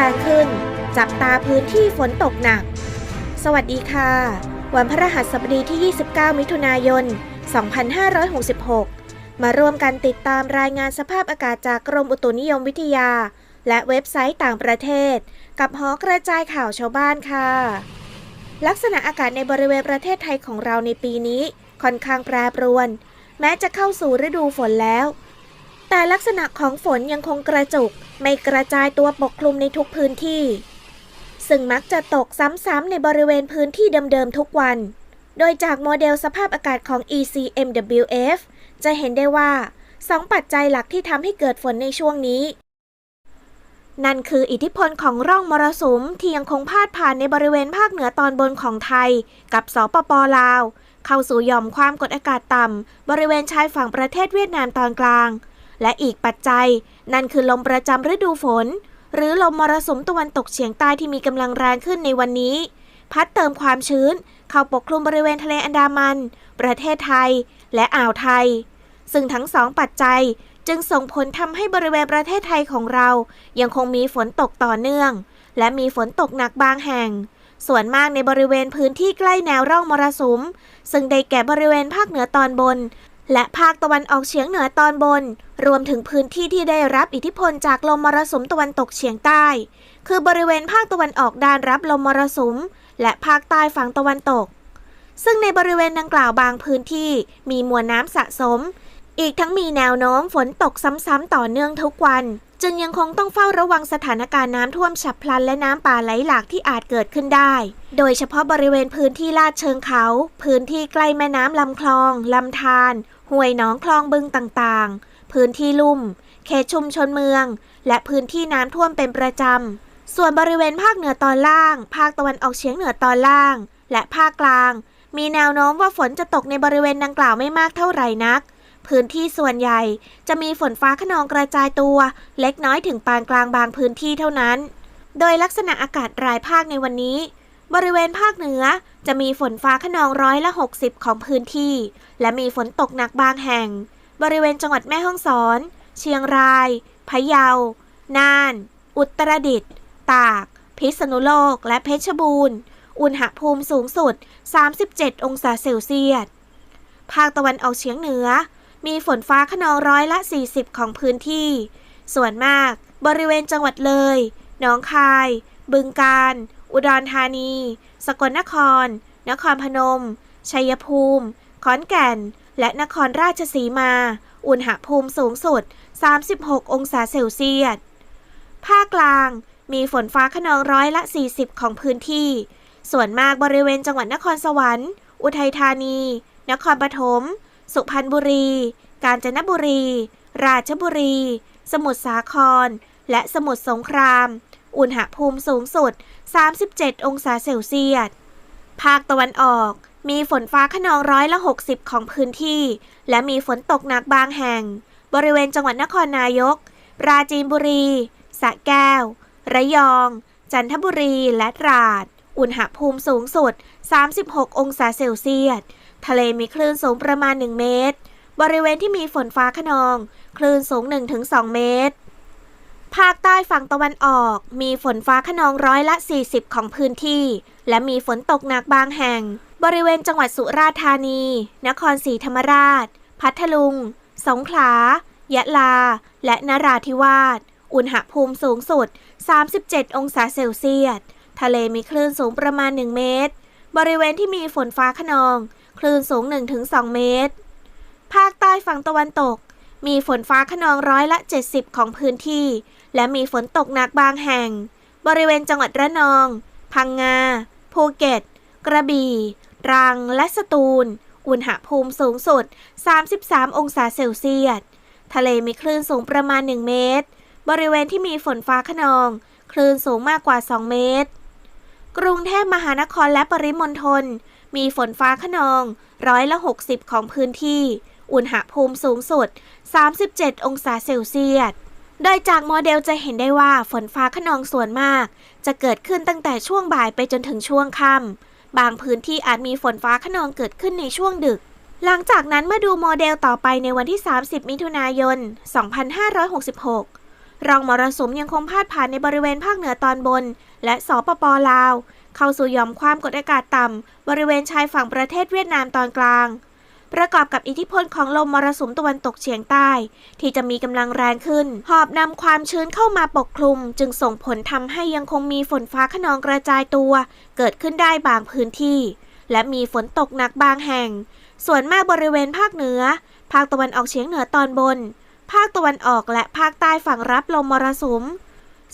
แรงขึ้น จับตาพื้นที่ฝนตกหนัก สวัสดีค่ะ วันพฤหัสบดีที่ 29 มิถุนายน 2566 มาร่วมกันติดตามรายงานสภาพอากาศจากกรมอุตุนิยมวิทยา และเว็บไซต์ต่างประเทศ กับหอกระจายข่าวชาวบ้านค่ะ ลักษณะอากาศในบริเวณประเทศไทยของเราในปีนี้ ค่อนข้างแปรปรวน แม้จะเข้าสู่ฤดูฝนแล้ว แต่ลักษณะของฝนยังคงกระจุก ไม่กระจายตัวปกคลุมในทุกพื้นที่ ซึ่งมักจะตกซ้ำๆในบริเวณพื้นที่เดิมๆทุกวัน โดยจากโมเดลสภาพอากาศของ ECMWF จะเห็นได้ว่าสองปัจจัยหลักที่ทำให้เกิดฝนในช่วงนี้ นั่นคืออิทธิพลของร่องมรสุมที่ยังคงพาดผ่านในบริเวณภาคเหนือตอนบนของไทย กับสปปลาว เข้าสู่หย่อมความกดอากาศต่ำบริเวณชายฝั่งประเทศเวียดนามตอนกลาง และอีกปัจจัย นั่นคือลมประจำฤดูฝน หรือลมมรสุมตะวันตกเฉียงใต้ที่มีกำลังแรงขึ้นในวันนี้ พัดเติมความชื้น เข้าปกคลุมบริเวณทะเลอันดามัน ประเทศไทย และอ่าวไทย ซึ่งทั้งสองปัจจัยจึงส่งผลทำให้บริเวณประเทศไทยของเรา ยังคงมีฝนตกต่อเนื่อง และมีฝนตกหนักบางแห่ง ส่วนมากในบริเวณพื้นที่ใกล้แนวร่องมรสุม ซึ่งได้แก่บริเวณภาคเหนือตอนบน และภาคตะวันออกเฉียงเหนือตอนบน รวมถึงพื้นที่ที่ได้รับอิทธิพลจากลมมรสุมตะวันตกเฉียงใต้ คือบริเวณภาคตะวันออกด้านรับลมมรสุม และภาคใต้ฝั่งตะวันตก ซึ่งในบริเวณดังกล่าวบางพื้นที่มีมวลน้ำสะสม อีกทั้งมีแนวโน้มฝนตกซ้ำๆต่อเนื่องทุกวัน จึงยังคงต้องเฝ้าระวังสถานการณ์น้ำท่วมฉับพลันและน้ำป่าไหลหลากที่อาจเกิดขึ้นได้ โดยเฉพาะบริเวณพื้นที่ลาดเชิงเขา พื้นที่ใกล้แม่น้ำลำคลองลำธาร ห้วยหนองคลองบึงต่างๆ พื้นที่ลุ่ม เขตชุมชนเมือง และพื้นที่น้ำท่วมเป็นประจำ ส่วนบริเวณภาคเหนือตอนล่าง ภาคตะวันออกเฉียงเหนือตอนล่าง และภาคกลาง มีแนวโน้มว่าฝนจะตกในบริเวณดังกล่าวไม่มากเท่าไหร่นัก พื้นที่ส่วนใหญ่จะมีฝนฟ้าขนองกระจายตัว เล็กน้อยถึงปานกลางบางพื้นที่เท่านั้น โดยลักษณะอากาศรายภาคในวันนี้ บริเวณภาคเหนือจะมีฝนฟ้าขนองร้อยละ 60 ของพื้นที่ และมีฝนตกหนักบางแห่ง บริเวณจังหวัดแม่ฮ่องสอน เชียงราย พะเยา น่าน อุตรดิตถ์ ตาก พิษณุโลก และเพชรบูรณ์ อุณหภูมิสูงสุด 37 องศาเซลเซียส ภาคตะวันออกเฉียงเหนือ มีฝนฟ้าขนองร้อยละ 40 ของพื้นที่ ส่วนมาก บริเวณจังหวัดเลย หนองคาย บึงกาฬ อุดรธานี สกลนคร นครพนม ชัยภูมิ ขอนแก่น และนครราชสีมา อุณหภูมิสูงสุด 36 องศาเซลเซียส ภาคกลาง มีฝนฟ้าขนองร้อยละ 40 ของพื้นที่ ส่วนมากบริเวณจังหวัดนครสวรรค์ อุทัยธานี นครปฐม สุพรรณบุรี กาญจนบุรี ราชบุรี สมุทรสาคร และสมุทรสงคราม อุณหภูมิสูงสุด 37 องศาเซลเซียส ภาคตะวันออก มีฝนฟ้าขนองร้อยละ 60 ของพื้นที่ และมีฝนตกหนักบางแห่ง บริเวณจังหวัดนครนายก ปราจีนบุรี สระแก้ว ระยอง จันทบุรี และตราด อุณหภูมิสูงสุด 36 องศาเซลเซียส ทะเลมีคลื่นสูงประมาณ 1 เมตร บริเวณที่มีฝนฟ้าขนอง คลื่นสูง 1-2 เมตร ภาคใต้ฝั่งตะวันออก มีฝนฟ้าขนองร้อยละ 40 ของพื้นที่ และมีฝนตกหนักบางแห่ง บริเวณจังหวัดสุราษฎร์ธานี นครศรีธรรมราช พัทลุง สงขลา ยะลา และนราธิวาส อุณหภูมิสูงสุด 37 องศาเซลเซียส ทะเลมีคลื่นสูงประมาณ 1 เมตร บริเวณที่มีฝนฟ้าขนอง คลื่นสูง 1-2 เมตร ภาคใต้ฝั่งตะวันตก มีฝนฟ้าขนองร้อยละ 70 ของพื้นที่ และมีฝนตกหนักบางแห่ง บริเวณจังหวัดระนอง พังงา ภูเก็ต กระบี่ ตรัง และสตูล อุณหภูมิสูงสุด 33 องศาเซลเซียส ทะเลมีคลื่นสูงประมาณ 1 เมตร บริเวณที่มีฝนฟ้าขนอง คลื่นสูงมากกว่า 2 เมตร กรุงเทพมหานครและปริมณฑล มีฝนฟ้าขนอง ร้อยละ 60 ของพื้นที่ อุณหภูมิสูงสุด 37 องศาเซลเซียส โดยจากโมเดลจะเห็นได้ว่าฝนฟ้าขนองส่วนมาก จะเกิดขึ้นตั้งแต่ช่วงบ่ายไปจนถึงช่วงค่ำบางพื้นที่อาจมีฝนฟ้าขนองเกิดขึ้นในช่วงดึก หลังจากนั้นเมื่อดูโมเดลต่อไปในวันที่ 30 มิถุนายน 2566 รองมรสุมยังคงพาดผ่านในบริเวณภาคเหนือตอนบน และสปปลาว เข้าสู่ย่อมความกดอากาศต่ำบริเวณชายฝั่งประเทศเวียดนามตอนกลาง ประกอบกับอิทธิพลของลมมรสุมตะวันตกเฉียงใต้ ที่จะมีกำลังแรงขึ้น หอบนำความชื้นเข้ามาปกคลุม จึงส่งผลทำให้ยังคงมีฝนฟ้าขนองกระจายตัว เกิดขึ้นได้บางพื้นที่ และมีฝนตกหนักบางแห่ง ส่วนมากบริเวณภาคเหนือ ภาคตะวันออกเฉียงเหนือตอนบน ภาคตะวันออกและภาคใต้ฝั่งรับลมมรสุม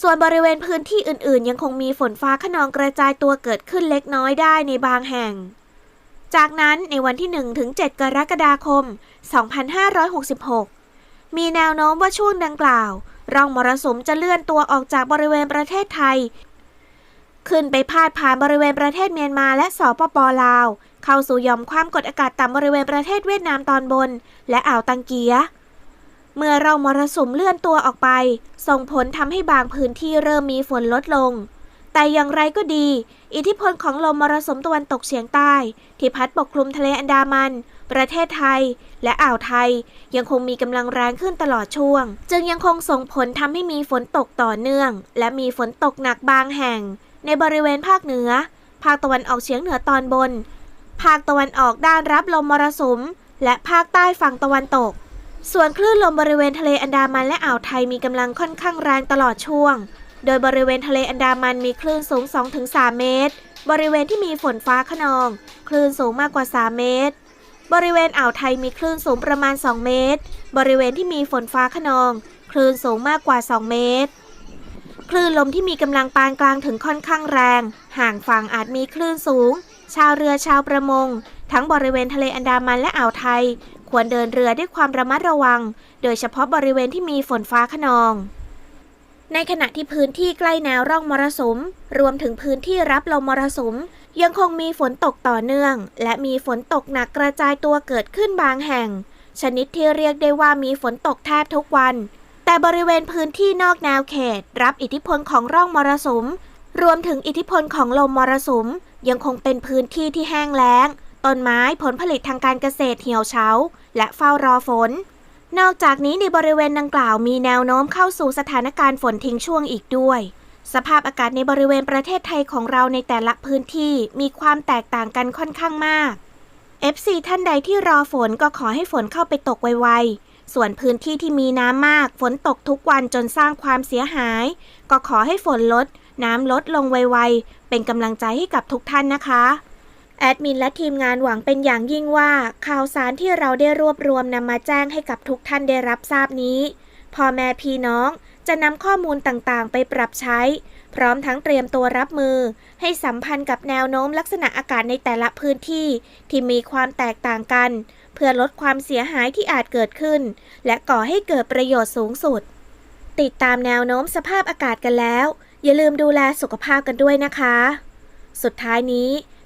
ส่วนบริเวณพื้นที่อื่น ๆ ยังคงมีฝนฟ้าขนองกระจายตัวเกิดขึ้นเล็กน้อยได้ในบางแห่ง จากนั้นในวันที่ 1 ถึง 7 กรกฎาคม 2566 มีแนวโน้มว่าช่วงดังกล่าว ร่องมรสุมจะเลื่อนตัวออกจากบริเวณประเทศไทย ขึ้นไปพาดผ่านบริเวณประเทศเมียนมาและสปปลาว เข้าสู่ยอมความกดอากาศต่ำบริเวณประเทศเวียดนามตอนบน และอ่าวตังเกียเมื่อร่องมรสุมเลื่อนตัวออกไป ส่งผลทำให้บางพื้นที่เริ่มมีฝนลดลง แต่อย่างไรก็ดี อิทธิพลของลมมรสุมตะวันตกเฉียงใต้ ที่พัดปกคลุมทะเลอันดามัน ประเทศไทย และอ่าวไทย ยังคงมีกำลังแรงขึ้นตลอดช่วง จึงยังคงส่งผลทำให้มีฝนตกต่อเนื่อง และมีฝนตกหนักบางแห่ง ในบริเวณภาคเหนือ ภาคตะวันออกเฉียงเหนือตอนบน ภาคตะวันออกด้านรับลมมรสุม และภาคใต้ฝั่งตะวันตก ส่วนคลื่นลมบริเวณทะเลอันดามันและอ่าวไทยมีกำลังค่อนข้างแรงตลอดช่วง โดยบริเวณทะเลอันดามันมีคลื่นสูง 2-3 เมตร บริเวณที่มีฝนฟ้าขนอง คลื่นสูงมากกว่า 3 เมตร บริเวณอ่าวไทยมีคลื่นสูงประมาณ 2 เมตร บริเวณที่มีฝนฟ้าขนอง คลื่นสูงมากกว่า 2 เมตร คลื่นลมที่มีกำลังปานกลางถึงค่อนข้างแรง ห่างฝั่งอาจมีคลื่นสูง ชาวเรือชาวประมง ทั้งบริเวณทะเลอันดามันและอ่าวไทย ควรเดินเรือด้วยความระมัดระวัง โดยเฉพาะบริเวณที่มีฝนฟ้าขนอง ในขณะที่พื้นที่ใกล้แนวร่องมรสุม รวมถึงพื้นที่รับลมมรสุม ยังคงมีฝนตกต่อเนื่อง และมีฝนตกหนักกระจายตัวเกิดขึ้นบางแห่ง ชนิดที่เรียกได้ว่ามีฝนตกแทบทุกวัน แต่บริเวณพื้นที่นอกแนวเขต รับอิทธิพลของร่องมรสุม รวมถึงอิทธิพลของลมมรสุม ยังคงเป็นพื้นที่ที่แห้งแล้งต้นไม้ผลผลิตทางการเกษตรเหี่ยวเฉาและเฝ้ารอฝน นอกจากนี้ในบริเวณดังกล่าวมีแนวโน้มเข้าสู่สถานการณ์ฝนทิ้งช่วงอีกด้วย สภาพอากาศในบริเวณประเทศไทยของเราในแต่ละพื้นที่มีความแตกต่างกันค่อนข้างมาก FC ท่านใดที่รอฝนก็ขอให้ฝนเข้าไปตกไวๆ ส่วนพื้นที่ที่มีน้ำมาก ฝนตกทุกวันจนสร้างความเสียหาย ก็ขอให้ฝนลด น้ำลดลงไวๆ เป็นกำลังใจให้กับทุกท่านนะคะ แอดมินและทีมงานหวังเป็นอย่างยิ่งว่า ข่าวสารที่เราได้รวบรวมนำมาแจ้งให้กับทุกท่านได้รับทราบนี้พ่อแม่พี่น้องจะนำข้อมูลต่างๆ ไปปรับใช้ พร้อมทั้งเตรียมตัวรับมือ ให้สัมพันธ์กับแนวโน้มลักษณะอากาศในแต่ละพื้นที่ที่มีความแตกต่างกัน เพื่อลดความเสียหายที่อาจเกิดขึ้น และก่อให้เกิดประโยชน์สูงสุด ติดตามแนวโน้มสภาพอากาศกันแล้ว อย่าลืมดูแลสุขภาพกันด้วยนะคะ สุดท้ายนี้